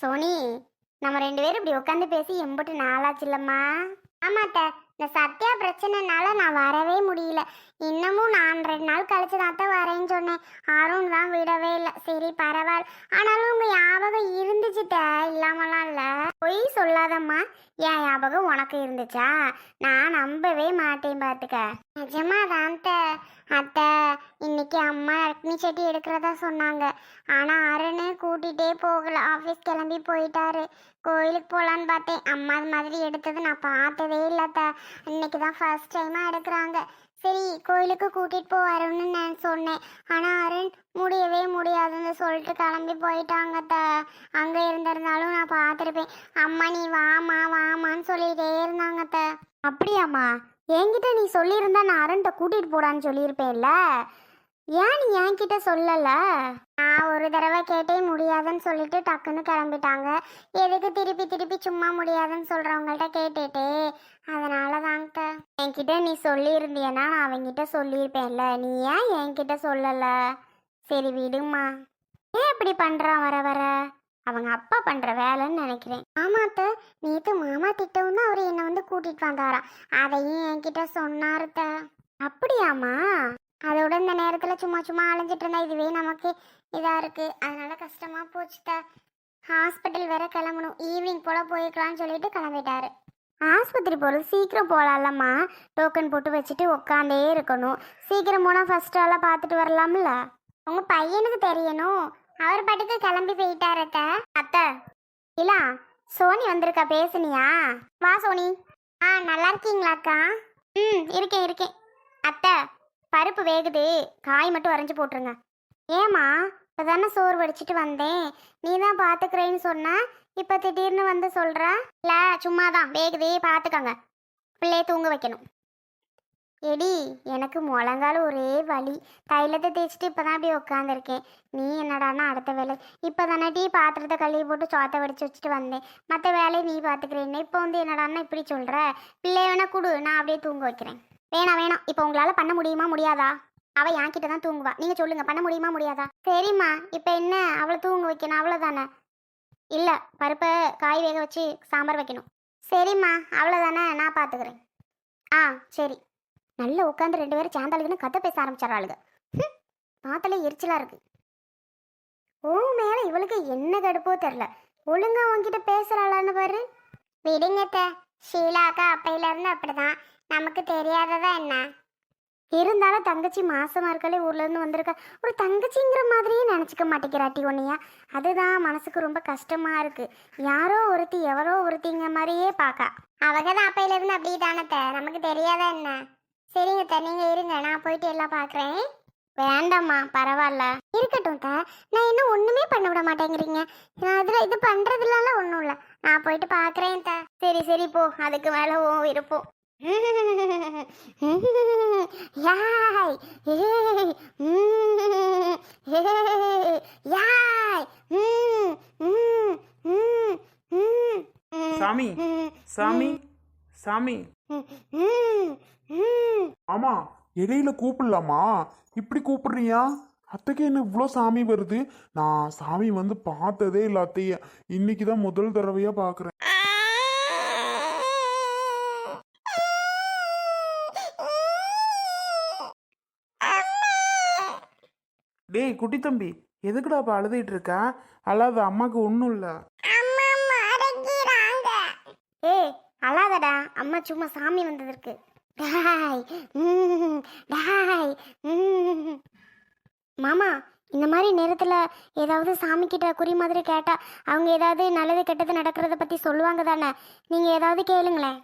Sony நம்ம ரெண்டு பேரும் இப்படி உட்காந்து பேசி எம்புட்டு நாளாச்சு இல்லம்மா ஆமாட்ட இந்த சத்யா பிரச்சனைனால நான் வரவே முடியல. இன்னமும் நான் ரெண்டு நாள் கழிச்சு தான் தான் வரேன்னு சொன்னேன். அருண் தான் விடவே இல்லை. சரி பரவாயில்ல. ஆனாலும் உங்கள் ஞாபகம் இருந்துச்சுட்ட இல்லாமலாம் இல்லை. பொய் சொல்லாதம்மா. என் ஞாபகம் உனக்கு இருந்துச்சா? நான் நம்பவே மாட்டேன் பார்த்துக்க நிஜமா தான் அத்தை இன்னைக்கு அம்மா அக்னி செட்டி எடுக்கிறதா சொன்னாங்க. ஆனா அருண் கூட்டிகிட்டே போகல. ஆஃபீஸ் கிளம்பி போயிட்டாரு. கோயிலுக்கு போகலான்னு பார்த்தேன். அம்மா அது மாதிரி எடுத்தது நான் பார்த்ததே இல்லத்த இன்னைக்கு தான் ஃபர்ஸ்ட் டைமாக எடுக்கிறாங்க. சரி கோயிலுக்கு கூட்டிகிட்டு போ நான் சொன்னேன். ஆனால் அருண் முடியவே முடியாதுன்னு சொல்லிட்டு கிளம்பி போயிட்டாங்கத்த அங்கே இருந்திருந்தாலும் நான் பார்த்துருப்பேன். அம்மா நீ வாமா வாமான்னு சொல்லிட்டே இருந்தாங்கத்த அப்படியாம்மா? என்கிட்ட நீ சொல்லியிருந்தா நான் அருண்கிட்ட கூட்டிகிட்டு போடான்னு சொல்லியிருப்பேன்ல. ஏன் நீ என்கிட்ட சொல்லல? நான் ஒரு தடவை கேட்டே முடியாதுன்னு சொல்லிட்டு டக்குன்னு கிளம்பிட்டாங்க. எதுக்கு திருப்பி திருப்பி சும்மா முடியாதுன்னு சொல்றவங்கள்ட்ட கேட்டுட்டு? அதனால தாங்க என்கிட்ட நீ சொல்லியிருந்தியனா நான் அவங்கிட்ட சொல்லியிருப்பேன்ல. நீ ஏன் என்கிட்ட சொல்லல? சரி விடுமா ஏன் இப்படி பண்றான் வர வர? அவங்க அப்பா பண்ற வேலைன்னு நினைக்கிறேன். மாமாத்த நேத்து மாமா திட்டவும் தான் அவர் என்னை வந்து கூட்டிட்டு வந்தாராம் அதையும் என்கிட்ட சொன்னார்த்த. அப்படியாம்மா? அதோட இந்த நேரத்தில் சும்மா சும்மா அலைஞ்சிட்டு இருந்தா இதுவே நமக்கு இதாக இருக்குது அதனால் கஷ்டமாக போச்சுட்ட ஹாஸ்பிட்டல் வேற கிளம்பணும். ஈவினிங் போல் போயிருக்கலாம்னு சொல்லிட்டு கிளம்பிட்டாரு. ஆஸ்பத்திரி போகிறது சீக்கிரம் போகலாம்லம்மா டோக்கன் போட்டு வச்சுட்டு உட்காந்தே இருக்கணும். சீக்கிரம் போனால் ஃபஸ்ட்டு எல்லாம் பார்த்துட்டு வரலாம்ல. உங்கள் பையனுக்கு தெரியணும். அவர் பாட்டுக்கு கிளம்பி போயிட்டாரு அத்தை. அத்தை இல்லா சோனி வந்திருக்கா பேசுனியா? வா சோனி. ஆ நல்லா இருக்கீங்களாக்கா? ம் இருக்கேன் இருக்கேன். அத்தை பருப்பு வேகுது. காய் மட்டும் அரைஞ்சு போட்டுருங்க. ஏம்மா இப்போ தானே சோறு வடிச்சிட்டு வந்தேன். நீ தான் பார்த்துக்கிறேன்னு சொன்ன இப்போ திடீர்னு வந்து சொல்கிற இல்லை சும்மா தான் வேகுதே பார்த்துக்கங்க பிள்ளைய தூங்க வைக்கணும். எடி எனக்கு முழங்கால ஒரே வலி. தைலத்தை தேய்ச்சிட்டு இப்போ தான் அப்படியே உட்காந்துருக்கேன் நீ என்னடான்னா அடுத்த வேலை. இப்போ தானே டீ பாத்திரத்தை கழுவி போட்டு சோத்தை வடிச்சு வச்சுட்டு வந்தேன். மற்ற வேலையை நீ பார்த்துக்கிறேன்னு இப்போ வந்து என்னடானா இப்படி சொல்கிற பிள்ளைய வேணா கொடு. நான் அப்படியே தூங்க வைக்கிறேன். வேணாம் வேணாம் இப்போ உங்களால் பண்ண முடியுமா முடியாதா? அவள் என்கிட்ட தான் தூங்குவா. நீங்க சொல்லுங்க பண்ண முடியுமா முடியாதா? சரிம்மா. இப்போ என்ன? அவளை தூங்க வைக்கணும் அவ்வளோதானே இல்லை பருப்பை காய் வேக வச்சு சாம்பார் வைக்கணும். சரிம்மா அவ்வளோதானே நான் பார்த்துக்கிறேன் ஆ சரி. நல்லா உட்காந்து ரெண்டு பேரும் சாந்தாளுக்குன்னு கதை பேச ஆரம்பிச்சிடறாளுங்க ஹம், பார்த்தாலே எரிச்சலாக இருக்கு. ஓ மேலே இவளுக்கு என்ன கடுப்போ தெரில ஒழுங்காக உங்ககிட்ட பேசுகிறாளான்னு பாரு. விடுங்கத்த ஷீலாக்கா அப்பையிலேருந்து அப்படிதான். நமக்கு தெரியாததா என்ன? இருந்தாலும் தங்கச்சி மாசமா இருக்கலே ஊர்ல இருந்து வந்திருக்கா. ஒரு தங்கச்சிங்கிற மாதிரியே நினச்சிக்க மாட்டேங்கிறாட்டி ஒன்னையா அதுதான் மனசுக்கு ரொம்ப கஷ்டமா இருக்கு. யாரோ ஒருத்தி எவரோ ஒருத்திங்க மாதிரியே பார்க்கா அவங்க தான் அப்பையில இருந்து அப்படி தானத்த நமக்கு தெரியாதா என்ன? சரிங்க த நீங்க இருங்க. நான் போயிட்டு எல்லாம் பார்க்குறேன் வேண்டாம்மா பரவாயில்ல. இருக்கட்டும் த நான் இன்னும் ஒண்ணுமே பண்ண விட மாட்டேங்கிறீங்க. நான் அதுல இது பண்றதுலாம் ஒன்றும் இல்லை. நான் போயிட்டு பார்க்குறேன் த சரி சரி போ. அதுக்கு மேலே ஓ விருப்பம். யாய். யாய் சாமி சாமி. சாமி ஆமா இடையில கூப்பிடலாமா? இப்படி கூப்பிடுறியா? அத்தைக்கு என்ன இவ்வளோ சாமி வருது? நான் சாமி வந்து பார்த்ததே இல்லை அத்தைய. இன்னைக்கு தான் முதல் தடவையாக பார்க்குறேன் டேய் குட்டி தம்பி எதுக்குடா இப்போ அழுதுகிட்டு இருக்க? அழாத அம்மாக்கு ஒன்றும் இல்லை. ஏய் அழாதடா. அம்மா சும்மா சாமி வந்ததற்கு டாய் டாய் ம். மாமா இந்த மாதிரி நேரத்தில் ஏதாவது சாமி கிட்ட குறி மாதிரி கேட்டால் அவங்க ஏதாவது நல்லது கெட்டது நடக்கிறத பற்றி சொல்லுவாங்க தானே? நீங்கள் ஏதாவது கேளுங்களேன்.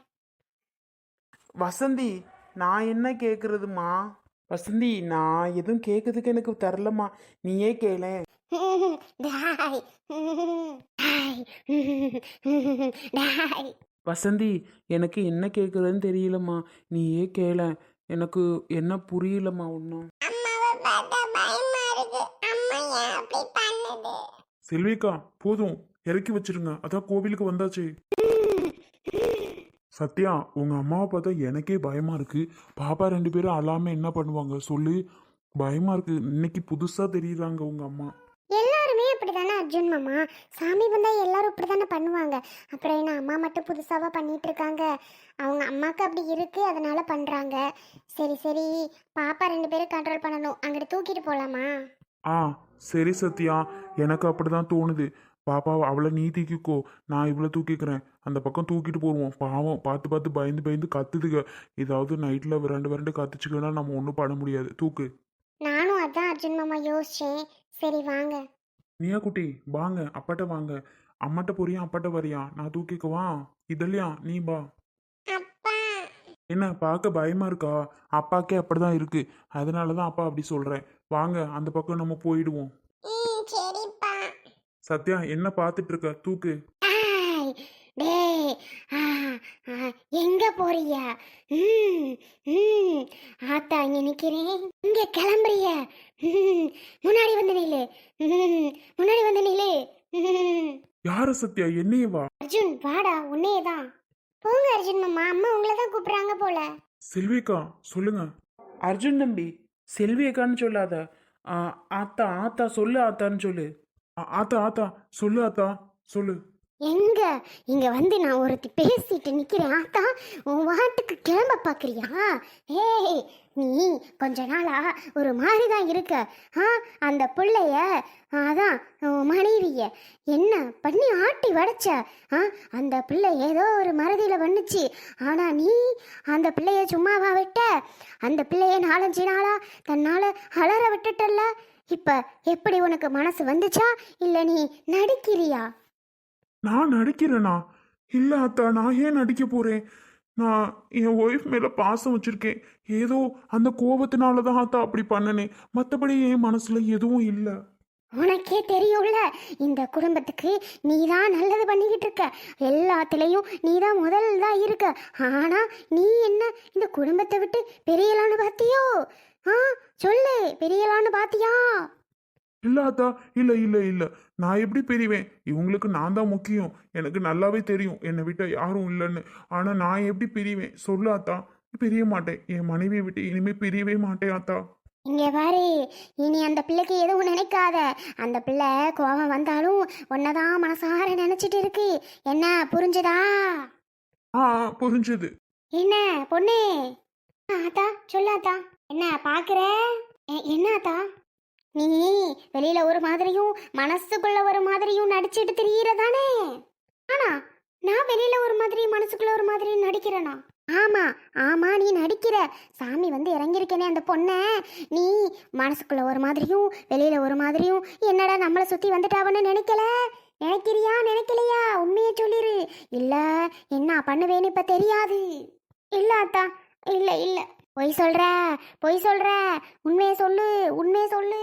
வசந்தி நான் என்ன கேட்குறதுமா வசந்தி நான் எதுவும் கேட்கறதுக்கு எனக்கு தரலம்மா நீயே கேளேன் டாய். டாய். வசந்தி எனக்கு என்ன கேட்குறதுன்னு தெரியலம்மா. நீயே கேள. எனக்கு என்ன புரியலம்மா ஒன்றும் செல்விக்கா போதும். இறக்கி வச்சிருங்க. அதான் கோவிலுக்கு வந்தாச்சு. சத்யா உங்க அம்மாவை பார்த்தா எனக்கே பயமா இருக்கு. பாப்பா ரெண்டு பேரும் அழாம என்ன பண்ணுவாங்க? சொல்லு. பயமா இருக்கு. இன்னைக்கு புதுசா தெரியுறாங்க உங்க அம்மா. எல்லாருமே அப்படிதானே அர்ஜுன் மாமா? சாமி வந்தா எல்லாரும் இப்படி தானே பண்ணுவாங்க. அப்புறம் என்ன அம்மா மட்டும் புதுசாவா பண்ணிட்டு இருக்காங்க? அவங்க அம்மாக்கு அப்படி இருக்கு அதனால பண்றாங்க. சரி சரி. பாப்பா ரெண்டு பேரும் கண்ட்ரோல் பண்ணணும். அங்கிட்டு தூக்கிட்டு போலாமா? ஆ சரி சத்யா எனக்கு அப்படிதான் தோணுது. பாப்பா அவளை நீ தூக்கிக்கோ. நான் இவ்வளோ தூக்கிக்கிறேன். அந்த பக்கம் தூக்கிட்டு போடுவோம். பாவம் பார்த்து பார்த்து பயந்து பயந்து கத்துதுங்க ஏதாவது நைட்டில் விரண்டு விரண்டு கத்துச்சுக்கன்னா நம்ம ஒன்றும் பண்ண முடியாது. தூக்கு. நானும் அதான் அர்ஜுன் மாமா யோசிச்சேன். சரி வாங்க. நீயா குட்டி வாங்க. அப்பாட்ட வாங்க. அம்மாட்ட போறியா அப்பாட்ட வரியா? நான் தூக்கிக்கவா? இதல்லையா நீ பா என்ன பார்க்க பயமா இருக்கா? அப்பாக்கே அப்படிதான் இருக்கு. அதனால தான் அப்பா அப்படி சொல்றேன். வாங்க அந்த பக்கம் நம்ம போயிடுவோம். சத்யா என்ன பார்த்துட்டு இருக்க? தூக்கு. எங்க போறிய? ஆத்தா இங்க நிக்கிறேன். இங்க கிளம்புறிய? முன்னாடி வந்து நில்லு. முன்னாடி வந்து நில்லு. யார சத்யா? என்னையே வா அர்ஜுன் வாடா உன்னே தான் அர்ஜுன் மாமா அம்மா உங்களை தான் கூப்பிடுறாங்க போல. செல்விக்கா சொல்லுங்க. அர்ஜுன் தம்பி செல்வி அக்கான்னு சொல்லாத. ஆ, ஆத்தா ஆத்தா சொல்லு ஆத்தான்னு சொல்லு. ஆ- ஆத்தா ஆத்தா சொல்லு ஆத்தா சொல்லு. எங்க? இங்க வந்து நான் ஒருத்தி பேசிட்டு நிக்கிறேன். ஆத்தா உன் வாட்டுக்கு கிளம்ப பாக்குறியா? ஏய் நீ கொஞ்ச நாளா ஒரு மாதிரி தான் இருக்க. ஆ அந்த பிள்ளைய அதான் மனைவிய. என்ன பண்ணி ஆட்டி வடைச்ச? ஆ அந்த பிள்ளை ஏதோ ஒரு மறதியில வந்துச்சு. ஆனா நீ அந்த பிள்ளைய சும்மாவா விட்ட? அந்த பிள்ளைய நாலஞ்சு நாளா தன்னால அலற விட்டுட்டல்ல? இப்ப எப்படி உனக்கு மனசு வந்துச்சா? இல்ல நீ நடிக்கிறியா? நான் நடிக்கிறேனா? இல்ல ஆத்தா நான் ஏன் நடிக்க போறேன்? நான் என் ஒய்ஃப் மேல பாசம் வச்சிருக்கேன். ஏதோ அந்த கோபத்தினால தான் ஆத்தா அப்படி பண்ணனேன் மற்றபடி என் மனசுல எதுவும் இல்லை. உனக்கே தெரியும்ல இந்த குடும்பத்துக்கு நீ தான் நல்லது பண்ணிக்கிட்டு இருக்க. எல்லாத்துலேயும் நீ தான் முதல் தான் இருக்க. ஆனா நீ என்ன இந்த குடும்பத்தை விட்டு பெரியலான்னு பார்த்தியோ ஆ சொல்லு பெரியலான்னு பார்த்தியா இல்ல ஆத்தா இல்ல இல்ல இல்ல. நான் எப்படி பிரிவேன்? இவங்களுக்கு நான் தான் முக்கியம். எனக்கு நல்லாவே தெரியும். என்னை விட்ட யாரும் இல்லைன்னு. ஆனா நான் எப்படி பிரிவேன்? சொல்லு ஆத்தா. பிரிய மாட்டேன். என் மனைவியை விட்டு இனிமே பிரியவே மாட்டேன் ஆத்தா. இங்க பாரு. இனி அந்த பிள்ளைக்கு எதுவும் நினைக்காத. அந்த பிள்ளை கோபம் வந்தாலும் உன்னதான் மனசார நினைச்சிட்டு இருக்கு. என்ன புரிஞ்சுதா? ஆ புரிஞ்சுது. என்ன பொண்ணு? ஆ, ஆத்தா சொல்லாத்தா என்ன பாக்குற என்ன ஆத்தா? நீ வெளியில ஒரு மாதிரியும் மனசுக்குள்ள ஒரு மாதிரியும் நடிச்சிட்டு திரியறதானே? ஆனா நான் வெளியில ஒரு மாதிரி மனசுக்குள்ள ஒரு மாதிரி நடிக்கிறேனா? ஆமா ஆமா நீ நடிக்கிற. சாமி வந்து இறங்கியிருக்கேனே அந்த பொண்ணை. நீ மனசுக்குள்ள ஒரு மாதிரியும் வெளியில ஒரு மாதிரியும் என்னடா நம்மளை சுத்தி வந்துட்டாவன்னு நினைக்கல? நினைக்கிறியா நினைக்கலையா? உண்மையை சொல்லிரு. இல்ல என்ன பண்ணுவேன்னு இப்ப தெரியாது. இல்ல அத்தா. இல்ல இல்ல. பொய் சொல்ற பொய் சொல்ற. உண்மையை சொல்லு உண்மையை சொல்லு.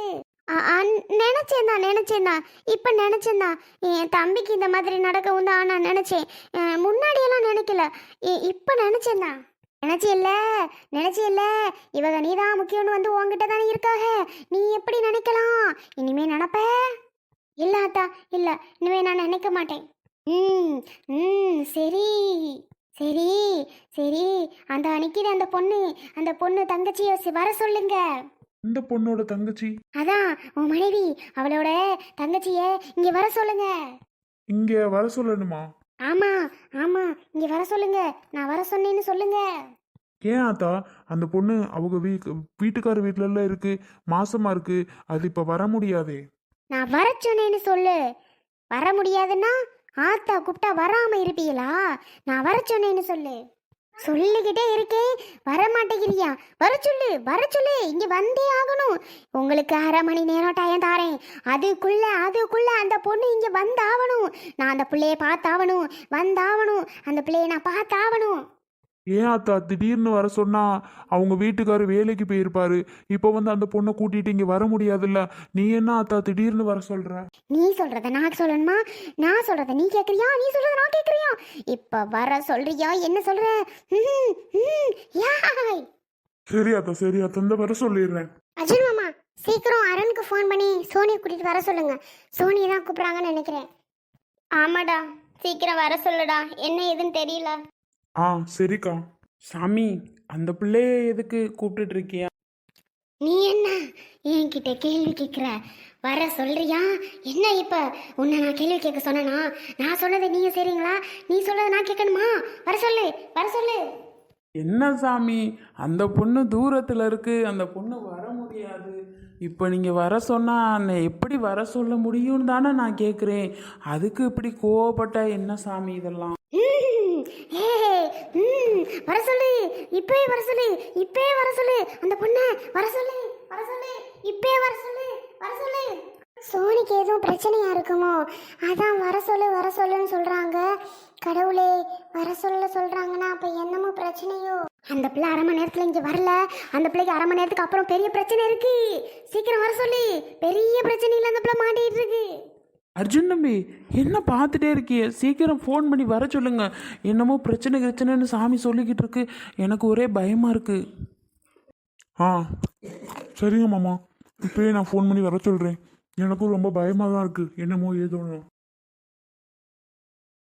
நினச்சேன் தான் நினச்சேன் தான். இப்போ நினச்சேன் தான். என் தம்பிக்கு இந்த மாதிரி நடக்கவும் தான் நான் நினச்சேன். முன்னாடியெல்லாம் நினைக்கல. இ- இப்போ நினச்சேன் தான். நினச்சே இல்லை இவங்க நீ தான் முக்கியம்னு வந்து உன்கிட்ட தானே இருக்காக? நீ எப்படி நினைக்கலாம்? இனிமே நினப்ப? இல்லை அத்தா இல்லை. இனிமே நான் நினைக்க மாட்டேன். ம் ம் சரி. சரி சரி அந்த அன்னைக்கு அந்த பொண்ணு அந்த பொண்ணு தங்கச்சியை வர சொல்லுங்க. இந்த பொண்ணோட தங்கச்சி? அதான் உன் மனைவி அவளோட தங்கச்சிய இங்க வர சொல்லுங்க. இங்க வர சொல்லணுமா? ஆமா ஆமா இங்க வர சொல்லுங்க. நான் வர சொன்னேன்னு சொல்லுங்க. ஏன் ஆத்தா? அந்த பொண்ணு அவங்க வீ வீட்டுக்கார வீட்டுல இருக்கு மாசமா இருக்கு அது இப்ப வர முடியாதே. நான் வர சொன்னேன்னு சொல்லு. வர முடியாதுன்னா ஆத்தா கூப்பிட்டா வராம இருப்பீங்களா? நான் வர சொன்னேன்னு சொல்லு. சொல்லிக்கிட்டே இருக்கேன் வர மாட்டேங்கிறியா வர சொல்லு வர சொல்லு. இங்க வந்தே ஆகணும். உங்களுக்கு அரை மணி நேரம் டயம் தாரேன். அதுக்குள்ள அதுக்குள்ள அந்த பொண்ணு இங்க வந்தாவணும். நான் அந்த பிள்ளைய பார்த்தாவணும். வந்தாவணும். அந்த பிள்ளைய நான் பார்த்தாவணும். ஏன் ஆத்தா திடீர்னு வர சொன்னா அவங்க வீட்டுக்காரு வேலைக்கு போயிருப்பாரு. இப்போ வந்து அந்த பொண்ணை கூட்டிட்டு இங்க வர முடியாதுல்ல. நீ என்ன ஆத்தா திடீர்னு வர சொல்ற? நீ சொல்றத நான் சொல்லணுமா? நான் சொல்றத நீ கேக்குறியா? நீ சொல்றத நான் கேக்குறியா? இப்ப வர சொல்றியா? என்ன சொல்ற? சரி ஆத்தா சரி ஆத்தா இந்த வர சொல்லிடுறேன். அர்ஜுன் மாமா சீக்கிரம் அருணுக்கு ஃபோன் பண்ணி சோனியை கூட்டிட்டு வர சொல்லுங்க. சோனி தான் கூப்பிடுறாங்கன்னு நினைக்கிறேன். ஆமாடா சீக்கிரம் வர சொல்லுடா. என்ன ஏதுன்னு தெரியல. ஆ சரிக்கா. சாமி அந்த பிள்ளைய எதுக்கு கூப்பிட்டுட்டு இருக்கியா நீ என்ன என்கிட்ட கேள்வி கேட்குற? வர சொல்றியா? என்ன இப்ப? உன்னை நான் கேள்வி கேட்க சொன்னேனா? நான் சொன்னதை நீங்க செய்றீங்களா? நீ சொன்னதை நான் கேட்கணுமா? வர சொல்லு வர சொல்லு. என்ன சாமி? அந்த பொண்ணு தூரத்தில் இருக்கு. அந்த பொண்ணு வர முடியாது. இப்போ நீங்கள் வர சொன்னால் எப்படி வர சொல்ல முடியும்னு தானே நான் கேட்குறேன். அதுக்கு இப்படி கோவப்பட்டா என்ன சாமி இதெல்லாம்? வர சொல்லு. இப்பே வர சொல்லு. இப்பே வர சொல்லு. அந்த பொண்ண வர சொல்லு. வர சொல்லு. இப்பே வர சொல்லு. வர சொல்லு. சோனிக்கு எதுவும் பிரச்சனையா இருக்குமோ? அதான் வர சொல்லு வர சொல்லுன்னு சொல்றாங்க. கடவுளே வர சொல்ல சொல்றாங்கன்னா அப்ப என்னமோ பிரச்சனையோ? அந்த பிள்ளை அரை மணி நேரத்துல இங்க வரல. அந்த பிள்ளைக்கு அரை மணி நேரத்துக்கு அப்புறம் பெரிய பிரச்சனை இருக்கு. சீக்கிரம் வர சொல்லி. பெரிய பிரச்சனை அந்த பிள்ளை மாட்டிட்டு இருக்கு அர்ஜுன் தம்பி என்ன பார்த்துட்டே இருக்கிய? சீக்கிரம் ஃபோன் பண்ணி வர சொல்லுங்க. என்னமோ பிரச்சனை பிரச்சனைன்னு சாமி சொல்லிக்கிட்டு இருக்கு. எனக்கு ஒரே பயமாக இருக்கு. ஆ சரிங்க மாமா. இப்பயே நான் ஃபோன் பண்ணி வர சொல்கிறேன் எனக்கும் ரொம்ப பயமாக தான் இருக்குது என்னமோ ஏதோன்னு.